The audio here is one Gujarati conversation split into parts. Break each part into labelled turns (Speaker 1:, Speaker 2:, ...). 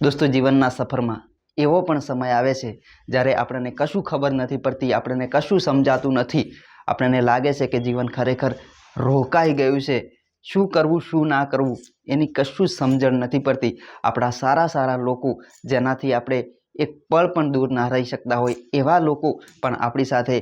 Speaker 1: દોસ્તો, જીવનના સફરમાં એવો પણ સમય આવે છે જ્યારે આપણને કશું ખબર નથી પડતી, આપણને કશું સમજાતું નથી. આપણને લાગે છે કે જીવન ખરેખર રોકાઈ ગયું છે. શું કરવું, શું ના કરવું, એની કશું સમજણ નથી પડતી. આપણા સારા સારા લોકો જેનાથી આપણે એક પળ પણ દૂર ના રહી શકતા હોય, એવા લોકો પણ આપણી સાથે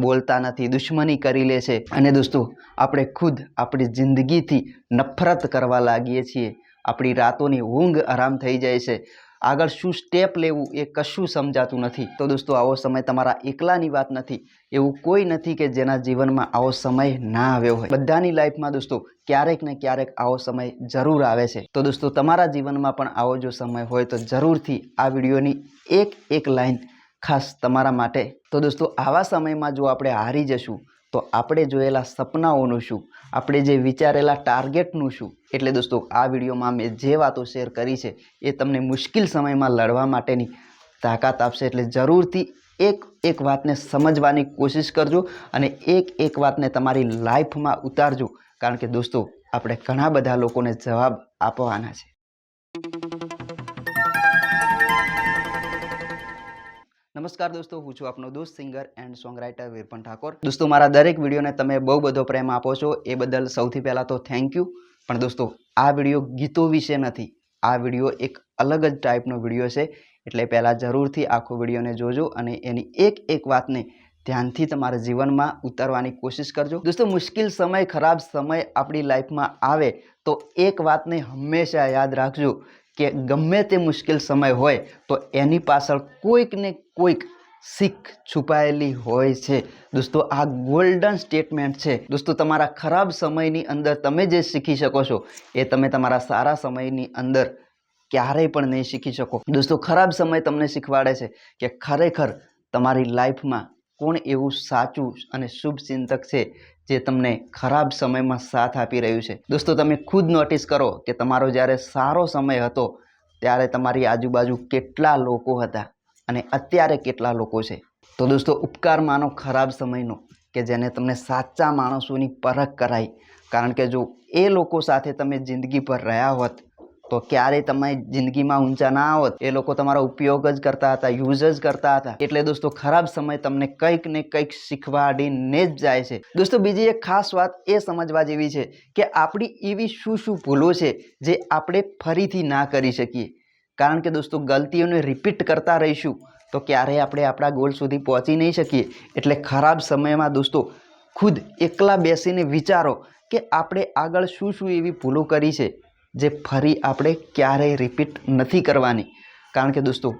Speaker 1: બોલતા નથી, દુશ્મની કરી લે છે. અને દોસ્તો, આપણે ખુદ આપણી જિંદગીથી નફરત કરવા લાગીએ છીએ. આપણી રાતોની ઊંઘ આરામ થઈ જાય છે. આગળ શું સ્ટેપ લેવું એ કશું સમજાતું નથી. તો દોસ્તો, આવો સમય તમારા એકલાની વાત નથી. એવું કોઈ નથી કે જેના જીવનમાં આવો સમય ના આવ્યો હોય. બધાની લાઈફમાં દોસ્તો, ક્યારેક ને ક્યારેક આવો સમય જરૂર આવે છે. તો દોસ્તો, તમારા જીવનમાં પણ આવો જો સમય હોય તો જરૂરથી આ વિડીયોની એક એક લાઈન ખાસ તમારા માટે. તો દોસ્તો, આવા સમયમાં જો આપણે હારી જશું તો આપણે જોયેલા સપનાઓનું શું? આપણે જે વિચારેલા ટાર્ગેટનું શું? એટલે દોસ્તો, આ વિડીયોમાં મેં જે વાતો શેર કરી છે, એ તમને મુશ્કેલ સમયમાં લડવા માટેની તાકાત આપશે. એટલે જરૂરથી એક એક વાતને સમજવાની કોશિશ કરજો અને એક એક વાતને તમારી લાઈફમાં ઉતારજો. કારણ કે દોસ્તો, આપણે ઘણા બધા લોકોને જવાબ આપવાના છે. નમસ્કાર દોસ્તો, હું છું આપનો દોસ્ત singer and song writer Virpan Thakor. દોસ્તો, મારા દરેક વિડીયોને તમે બહુ બધો પ્રેમ આપો છો. એ બદલ સૌથી પહેલાં તો થેન્ક યુ પણ દોસ્તો, આ વીડિયો ગીતો વિશે નથી. આ વીડિયો એક અલગ જ ટાઈપનો વીડિયો છે. એટલે પહેલાં જરૂરથી આખો વિડીયોને જોજો અને એની એક એક વાતને ધ્યાનથી તમારા જીવનમાં ઉતારવાની કોશિશ કરજો. દોસ્તો, મુશ્કેલ સમય, ખરાબ સમય આપણી લાઈફમાં આવે તો એક વાતને હંમેશા યાદ રાખજો. કે ગમે તે મુશ્કેલ સમય હોય, તો એની પાછળ કોઈક ને કોઈક શીખ છુપાયેલી હોય છે. દોસ્તો, આ ગોલ્ડન સ્ટેટમેન્ટ છે. દોસ્તો, તમારા ખરાબ સમયની અંદર તમે જે શીખી શકો છો, એ તમે તમારા સારા સમયની અંદર ક્યારેય પણ નહીં શીખી શકો. દોસ્તો, ખરાબ સમય તમને શીખવાડે છે કે ખરેખર તમારી લાઈફમાં કોણ એવું સાચું અને શુભ ચિંતક છે જે તમને ખરાબ સમયમાં સાથ આપી રહ્યું છે. દોસ્તો, તમે ખુદ નોટિસ કરો કે તમારો જ્યારે સારો સમય હતો, ત્યારે તમારી આજુબાજુ કેટલા લોકો હતા અને અત્યારે કેટલા લોકો છે. તો દોસ્તો, ઉપકાર માનો ખરાબ સમયનો, કે જેને તમને સાચા માણસોની પરખ કરાઈ. કારણ કે જો એ લોકો સાથે તમે જિંદગી પર રહ્યા હોત તો ક્યારેય તમે જિંદગીમાં ઊંચા ના આવત એ લોકો તમારો ઉપયોગ જ કરતા હતા યુઝ જ કરતા હતા. એટલે દોસ્તો, ખરાબ સમય તમને કંઈક ને કંઈક શીખવાડીને જ જાય છે. દોસ્તો, બીજી એક ખાસ વાત એ સમજવા જેવી છે કે આપણી એવી શું શું ભૂલો છે જે આપણે ફરીથી ના કરી શકીએ. કારણ કે દોસ્તો, ગલતીઓને રિપીટ કરતા રહીશું તો ક્યારેય આપણે આપણા ગોલ સુધી પહોંચી નહીં શકીએ. એટલે ખરાબ સમયમાં દોસ્તો, ખુદ એકલા બેસીને વિચારો કે આપણે આગળ શું શું એવી ભૂલો કરી છે. જે ફરી આપણે ક્યારેય રિપીટ નથી કરવાની. કારણ કે દોસ્તો,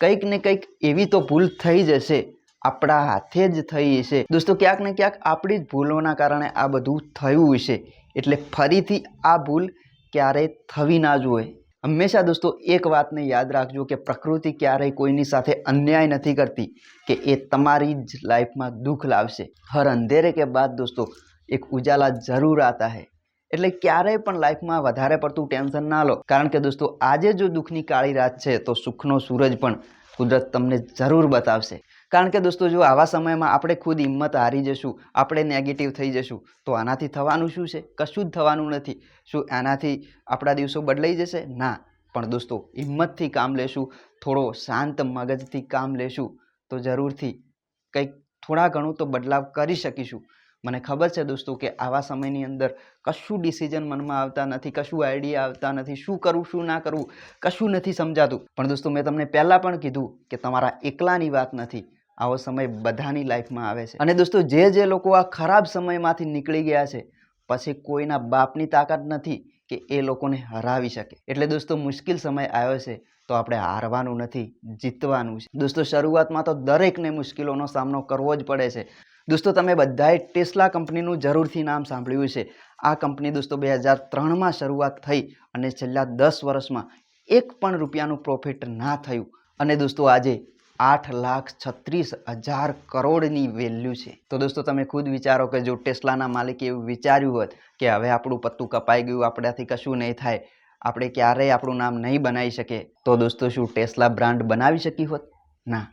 Speaker 1: કંઈક ને કંઈક એવી તો ભૂલ થઈ જશે, આપણા હાથે જ થઈ હશે. દોસ્તો, ક્યાંક ને ક્યાંક આપણી જ ભૂલોના કારણે આ બધું થયું હશે. એટલે ફરીથી આ ભૂલ ક્યારેય થવી ના જોઈએ. હંમેશા દોસ્તો, એક વાતને યાદ રાખજો કે પ્રકૃતિ ક્યારેય કોઈની સાથે અન્યાય નથી કરતી, કે એ તમારી જ લાઈફમાં દુઃખ લાવશે. હર અંધેરે કે બાદ દોસ્તો, એક ઉજાલા જરૂર આતા હૈ. એટલે ક્યારેય પણ લાઈફમાં વધારે પડતું ટેન્શન ના લો. કારણ કે દોસ્તો, આજે જો દુઃખની કાળી રાત છે, તો સુખનો સૂરજ પણ કુદરત તમને જરૂર બતાવશે. કારણ કે દોસ્તો, જો આવા સમયમાં આપણે ખુદ હિંમત હારી જશું, આપણે નેગેટિવ થઈ જશું, તો આનાથી થવાનું શું છે? કશું જ થવાનું નથી. શું આનાથી આપણા દિવસો બદલાઈ જશે? ના. પણ દોસ્તો, હિંમતથી કામ લેશું, થોડો શાંત મગજથી કામ લેશું, તો જરૂરથી કંઈક થોડા ઘણું તો બદલાવ કરી શકીશું. મને ખબર છે દોસ્તો કે આવા સમયની અંદર કશું ડિસિઝન મનમાં આવતા નથી, કશું આઈડિયા આવતા નથી, શું કરવું શું ના કરવું કશું નથી સમજાતું. પણ દોસ્તો મેં તમને પહેલાં પણ કીધું કે તમારા એકલાની વાત નથી. આવો સમય બધાની લાઈફમાં આવે છે. અને દોસ્તો જે જે લોકો આ ખરાબ સમયમાંથી નીકળી ગયા છે, પછી કોઈના બાપની તાકાત નથી કે એ લોકોને હરાવી શકે. એટલે દોસ્તો મુશ્કેલ સમય આવ્યો છે, તો આપણે હારવાનું નથી, જીતવાનું છે. દોસ્તો શરૂઆતમાં તો દરેકને મુશ્કેલીઓનો સામનો કરવો જ પડે છે. દોસ્તો, તમે બધાએ ટેસ્લા કંપનીનું જરૂરથી નામ સાંભળ્યું છે આ કંપની દોસ્તો બે હજાર ત્રણમાં શરૂઆત થઈ અને છેલ્લા દસ વર્ષમાં એક પણ રૂપિયાનું પ્રોફિટ ના થયું. અને દોસ્તો, આજે આઠ લાખ છત્રીસ હજાર કરોડની વેલ્યુ છે. તો દોસ્તો, તમે ખુદ વિચારો કે જો ટેસ્લાના માલિકે એવું વિચાર્યું હોત કે હવે આપણું પત્તું કપાઈ ગયું, આપણાથી કશું નહીં થાય, આપણે ક્યારેય આપણું નામ નહીં બનાવી શકીએ, તો દોસ્તો શું ટેસ્લા બ્રાન્ડ બનાવી શકી હોત? ના.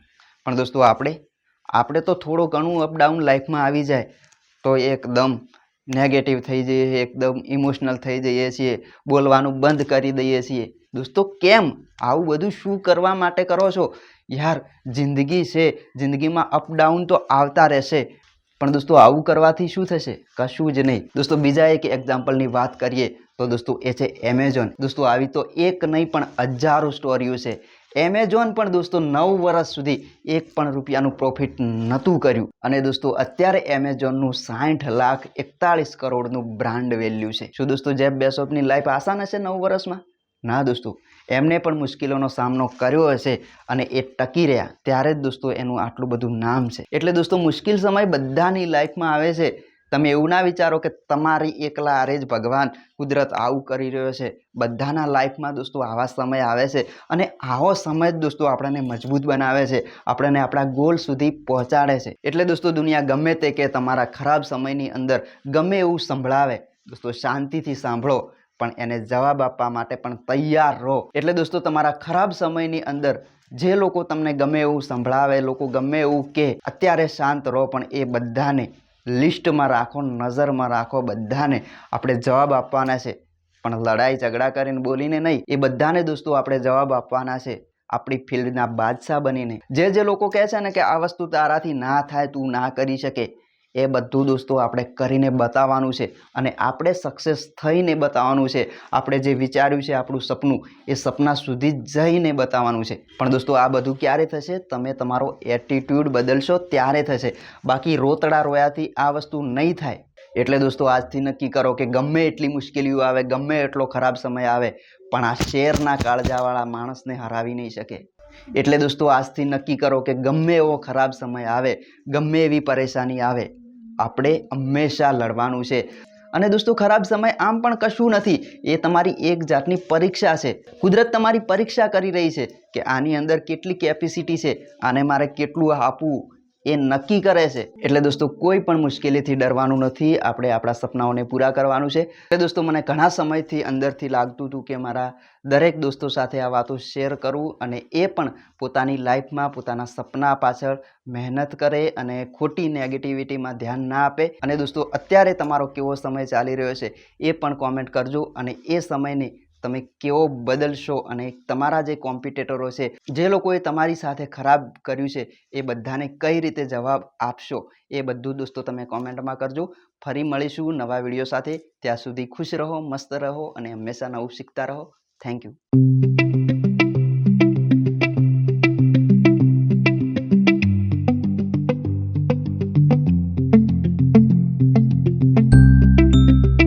Speaker 1: પણ દોસ્તો, આપણે આપણે તો થોડું ઘણું અપડાઉન લાઈફમાં આવી જાય, તો એકદમ નેગેટિવ થઈ જઈએ એકદમ ઇમોશનલ થઈ જઈએ છીએ, બોલવાનું બંધ કરી દઈએ છીએ. દોસ્તો, કેમ? આવું બધું શું કરવા માટે કરો છો? યાર, જિંદગી છે, જિંદગીમાં અપડાઉન તો આવતા રહેશે, પણ દોસ્તો, આવું કરવાથી શું થશે? કશું જ નહીં. દોસ્તો, બીજા એક એક્ઝામ્પલની વાત કરીએ, તો દોસ્તો, એ છે એમેઝોન દોસ્તો, આવી તો એક નહીં, પણ હજારો સ્ટોરીઓ છે. એમેઝોન પણ દોસ્તો નવ વર્ષ સુધી એક પણ રૂપિયાનું પ્રોફિટ નહોતું કર્યું. અને દોસ્તો અત્યારે એમેઝોનનું સાઠ લાખ એકતાળીસ કરોડનું બ્રાન્ડ વેલ્યુ છે. શું દોસ્તો જેફ બેસોપની લાઈફ આસાન હશે નવ વર્ષમાં? ના દોસ્તો. એમને પણ મુશ્કેલીઓનો સામનો કર્યો હશે અને એ ટકી રહ્યા. ત્યારે જ દોસ્તો એનું આટલું બધું નામ છે. એટલે દોસ્તો મુશ્કેલ સમય બધાની લાઈફમાં આવે છે. તમે એવું ના વિચારો કે તમારી એકલા આરે જ ભગવાન કુદરત આવું કરી રહ્યો છે. બધાના લાઈફમાં દોસ્તો આવા સમય આવે છે અને આવો સમય જ દોસ્તો આપણને મજબૂત બનાવે છે. આપણને આપણા ગોલ સુધી પહોંચાડે છે. એટલે દોસ્તો દુનિયા ગમે તે કે તમારા ખરાબ સમયની અંદર ગમે એવું સંભળાવે. દોસ્તો શાંતિથી સાંભળો, પણ એને જવાબ આપવા માટે પણ તૈયાર રહો. એટલે દોસ્તો તમારા ખરાબ સમયની અંદર જે લોકો તમને ગમે એવું સંભળાવે, લોકો ગમે એવું કે અત્યારે શાંત રહો, પણ એ બધાને લિસ્ટમાં રાખો, નજરમાં રાખો, બધાને આપણે જવાબ આપવાના છે. પણ લડાઈ ઝઘડા કરીને બોલીને નહીં, એ બધાને દોસ્તો આપણે જવાબ આપવાના છે. આપણી ફિલ્ડના બાદશાહ બનીને. જે જે લોકો કહે છે ને કે આ વસ્તુ તારાથી ના થાય, તું ના કરી શકે. એ બધું દોસ્તો આપણે કરીને બતાવવાનું છે અને આપણે સક્સેસ થઈને બતાવવાનું છે. આપણે જે વિચાર્યું છે આપણું સપનું, એ સપના સુધી જઈને બતાવવાનું છે. પણ દોસ્તો આ બધું ક્યારે થશે? તમે તમારો એટીટ્યૂડ બદલશો, ત્યારે થશે. બાકી રોતડા રોયાથી આ વસ્તુ નહીં થાય. એટલે દોસ્તો આજથી નક્કી કરો કે ગમે એટલી મુશ્કેલીઓ આવે, ગમે એટલો ખરાબ સમય આવે, પણ આ શેરના કાળજાવાળા માણસને હરાવી નહીં શકે. એટલે દોસ્તો આજથી નક્કી કરો કે ગમે એવો ખરાબ સમય આવે, ગમે એવી પરેશાની આવે આપણે હંમેશા લડવાનું છે. અને દોસ્તો, ખરાબ સમય આમ પણ કશું નથી. એ તમારી એક જાતની પરીક્ષા છે. કુદરત તમારી પરીક્ષા કરી રહી છે કે આની અંદર કેટલી કેપેસિટી છે? આને મારે કેટલું આપવું? એ નક્કી કરે છે. એટલે દોસ્તો, કોઈ પણ મુશ્કેલીથી ડરવાનું નથી. આપણે આપણા સપનાઓને પૂરા કરવાનું છે. એટલે દોસ્તો, મને ઘણા સમયથી અંદરથી લાગતું હતું કે મારા દરેક દોસ્તો સાથે આ વાતો શેર કરું અને એ પણ પોતાની લાઈફમાં, પોતાના સપના પાછળ મહેનત કરે અને ખોટી નેગેટિવિટીમાં ધ્યાન ના આપે. અને દોસ્તો, અત્યારે તમારો કેવો સમય ચાલી રહ્યો છે એ પણ કોમેન્ટ કરજો અને એ સમયને તમે કેવો બદલશો અને તમારા જે કોમ્પિટેટરો છે, જે લોકોએ તમારી સાથે ખરાબ કર્યું છે, એ બધાને કઈ રીતે જવાબ આપશો? એ બધું દોસ્તો તમે કોમેન્ટમાં કરજો. ફરી મળીશું નવા વીડિયો સાથે. ત્યાં સુધી ખુશ રહો, મસ્ત રહો અને હંમેશા નવું શીખતા રહો. Thank you